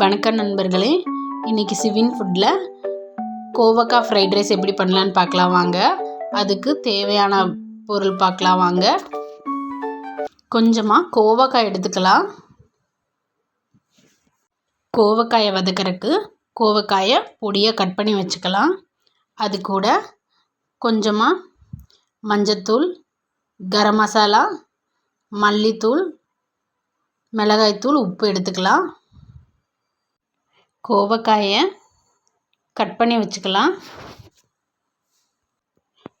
வணக்கம் நண்பர்களே. இன்றைக்கி சிவின் ஃபுட்டில் கோவக்காய் ஃப்ரைட் ரைஸ் எப்படி பண்ணலான்னு பார்க்கலாம் வாங்க. அதுக்கு தேவையான பொருள் பார்க்கலாம் வாங்க. கொஞ்சமாக கோவக்காய் எடுத்துக்கலாம். கோவக்காயை வதக்கிறதுக்கு கோவக்காயை பொடியாக கட் பண்ணி வச்சுக்கலாம். அது கூட கொஞ்சமாக மஞ்சத்தூள் கரம் மசாலா மல்லித்தூள் மிளகாய்த்தூள் உப்பு எடுத்துக்கலாம். கோவக்காயை கட் பண்ணி வச்சுக்கலாம்.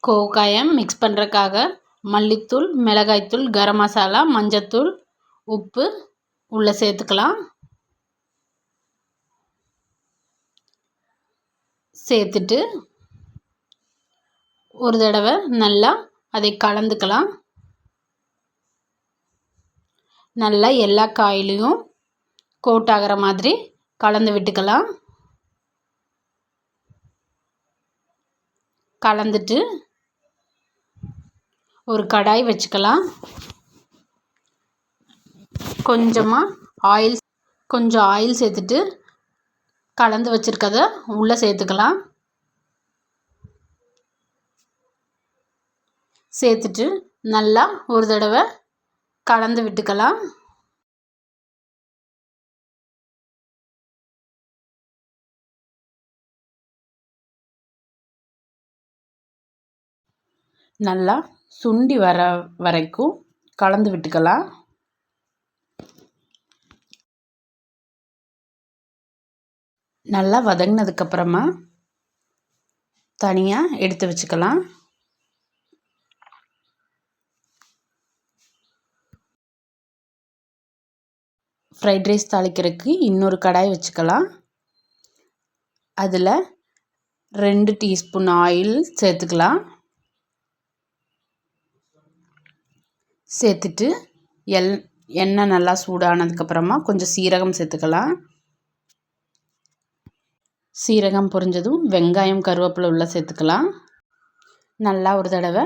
கோவக்காயை மிக்ஸ் பண்ணுறக்காக மல்லித்தூள் மிளகாய்த்தூள் கரம் மசாலா மஞ்சத்தூள் உப்பு உள்ளே சேர்த்துக்கலாம். சேர்த்துட்டு ஒரு தடவை நல்லா அதை கலந்துக்கலாம். நல்லா எல்லா காயிலையும் கோட் ஆகிற மாதிரி கலந்து விட்டுக்கலாம். கலந்துட்டு ஒரு கடாய் வச்சுக்கலாம். கொஞ்சமாக ஆயில் கொஞ்சம் ஆயில் சேர்த்துட்டு கலந்து வச்சுருக்கத உள்ளே சேர்த்துக்கலாம். சேர்த்துட்டு நல்லா ஒரு தடவை கலந்து விட்டுக்கலாம். நல்லா சுண்டி வர வரைக்கும் கலந்து விட்டுக்கலாம். நல்லா வதங்கினதுக்கப்புறமா தனியாக எடுத்து வச்சுக்கலாம். ஃப்ரைட் ரைஸ் தாளிக்கிறதுக்கு இன்னொரு கடாய் வச்சுக்கலாம். அதில் ரெண்டு டீஸ்பூன் ஆயில் சேர்த்துக்கலாம். சேர்த்துட்டு எல் எண்ணெய் நல்லா சூடானதுக்கப்புறமா கொஞ்சம் சீரகம் சேர்த்துக்கலாம். சீரகம் பொரிஞ்சதும் வெங்காயம் கருவேப்பிலை உள்ள சேர்த்துக்கலாம். நல்லா ஒரு தடவை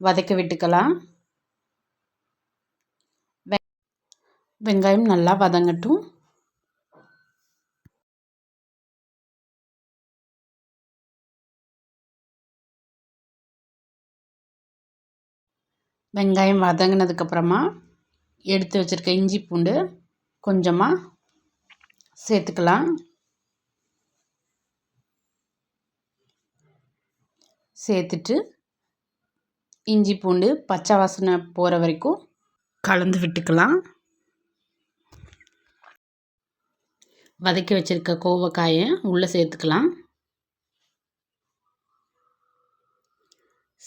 வதக்கி விட்டுக்கலாம். வெங்காயம் நல்லா வதங்கட்டும். வெங்காயம் வதங்கினதுக்கப்புறமா எடுத்து வச்சுருக்க இஞ்சி பூண்டு கொஞ்சமாக சேர்த்துக்கலாம். சேர்த்துட்டு இஞ்சி பூண்டு பச்சை வாசனை போகிற வரைக்கும் கலந்து விட்டுக்கலாம். வதக்கி வச்சுருக்க கோவக்காயை உள்ளே சேர்த்துக்கலாம்.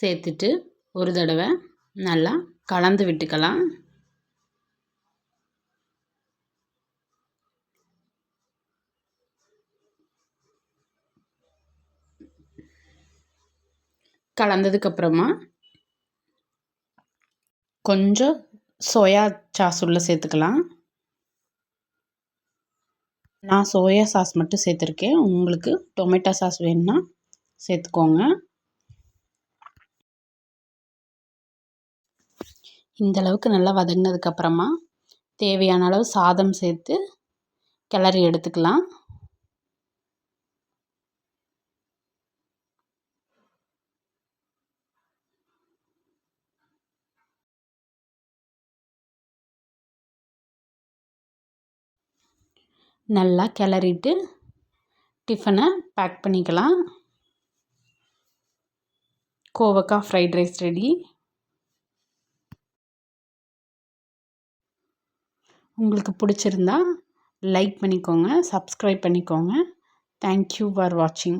சேர்த்துட்டு ஒரு தடவை நல்லா கலந்து விட்டுக்கலாம். கலந்ததுக்கப்புறமா கொஞ்சம் சோயா சாஸ் உள்ளே சேர்த்துக்கலாம். நான் சோயா சாஸ் மட்டும் சேர்த்துருக்கேன். உங்களுக்கு டொமேட்டோ சாஸ் வேணும்னா சேர்த்துக்கோங்க. இந்த அளவுக்கு நல்லா வதங்கினதுக்கப்புறமா தேவையான அளவு சாதம் சேர்த்து கிளறி எடுத்துக்கலாம். நல்லா கிளறிட்டு டிஃபனை பேக் பண்ணிக்கலாம். கோவக்காய் ஃப்ரைட் ரைஸ் ரெடி உங்களுக்கு பிடிச்சிருந்தா லைக் பண்ணிக்கோங்க சப்ஸ்கிரைப் பண்ணிக்கோங்க. தேங்க்யூ ஃபார் வாட்சிங்